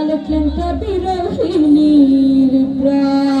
আলোকেন্ত বিরহিনীর প্রাণ?